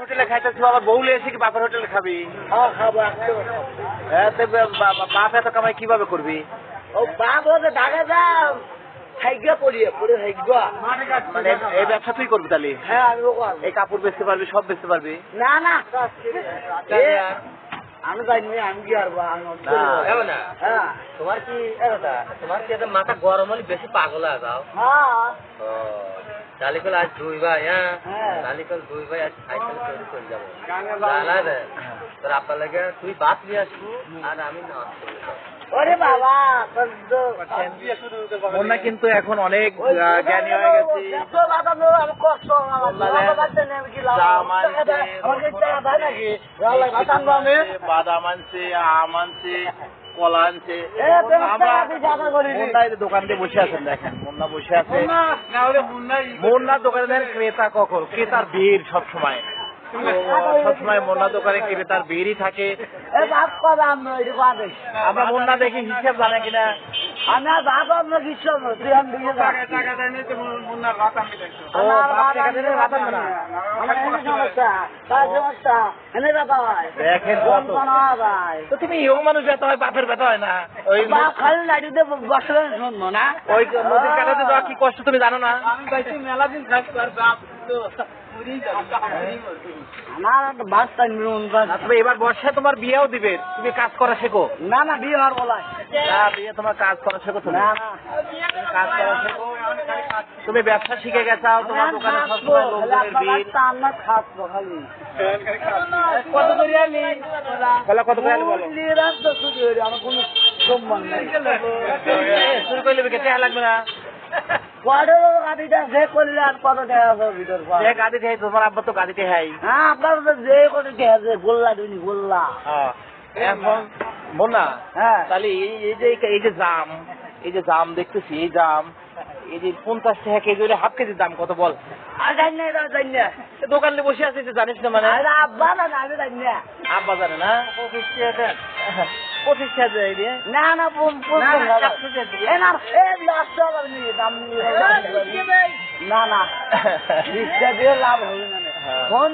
হোটেলে খাইতেছি আবার বউলে এসে কি বাপের হোটেলে খাবি? হ্যাঁ খাব হ্যাঁ বাপ এত কামাই কীভাবে করবি? ও বাপ হতে ঢাকা যাও মানে এই- এই ব্যবসা তুই করবি তাহলে? হ্যাঁ আমি করব। এই কাপড় বেচতে পারবি সব বেচতে পারবি? না না। আমি জানি আমি কি আর আমি না। না। হ্যাঁ। তোমার কি তোমার কি এটা মাথা গরম হলে বেশি পাগল হয়ে যাও? হ্যাঁ। আজ দুই ভাই হ্যাঁ? হ্যাঁ। তালিকল দুই ভাই আজ সাইকেল করে চলে যাব। জানা রে তোর আপনার লাগে তুই বাদ নিয়ে আসব আর আমি না ওরে বাবা কিন্তু এখন অনেক জ্ঞানী হয়ে গেছে দেখো বাবা, নো, আমি কষ্ট আমার বললাম, বাবা বাচ্চা নেই, আমি কি লাভ? জাম আনছে, আমাকে আমি? বাদাম আনছে আম আনছে কলা আনছে। মুন্না দোকান দিয়ে বসে আছেন দেখেন মুন্না বসে আছে। মুন্নার দোকানে ক্রেতা কখন? ক্রেতার ভিড় সবসময়। সবসময় মুন্না দোকানে ক্রেতার ভিড়ই থাকে। আমরা মুন্না দেখি হিসেব জানে কিনা। আমি আর। ও, আমার বাপ হয়। তো তুমি ইয়ং মানুষ ব্যথা হয় বাপের ব্যথা হয় না। ওই বাপ খালি লাইটুতে বসলে শুনব না। ওই নদীর কাটাতে যাওয়া কি কষ্ট তুমি জানো না? নিরুন এবার বর্ষায় তোমার বিয়েও দিবে। তুমি কাজ করা শেখো। না না বিয়ে হওয়ার বলাই। না বিয়ে তোমার কাজ করা শেখো তুমি। না কাজ করা শেখো। তুমি ব্যবসা শিখে গেছো তোমার দোকানে সবসময় লোকজনের ভিড়। আমরা খাসবো খালি। কত করে আলি কলা কত করে আলি বলো? তো শুধু আমার কোনো সম্মান নেই। শুরু করলে বিকে টাকা লাগবে না। হয় তোমার আব্বা তো গাড়িতে হয় হ্যাঁ হ্যাঁ। এখন হ্যাঁ। তাহলে এই এই যে এই যে জাম এই যে জাম দেখতেছি এই জাম এই যে পঞ্চাশ টাকা কেজি হলে হাফ কেজির দাম কত বল? আর জানি না এটা জানি না। দোকানে বসে আছিস জানিস না মানে? আব্বা না না আমি জানি না। আব্বা জানে না? পঁচিশ টাকা পঁচিশ টাকা দেয় না না পম পম না, না, না না লাভ হবে না। হ্যাঁ। ফোন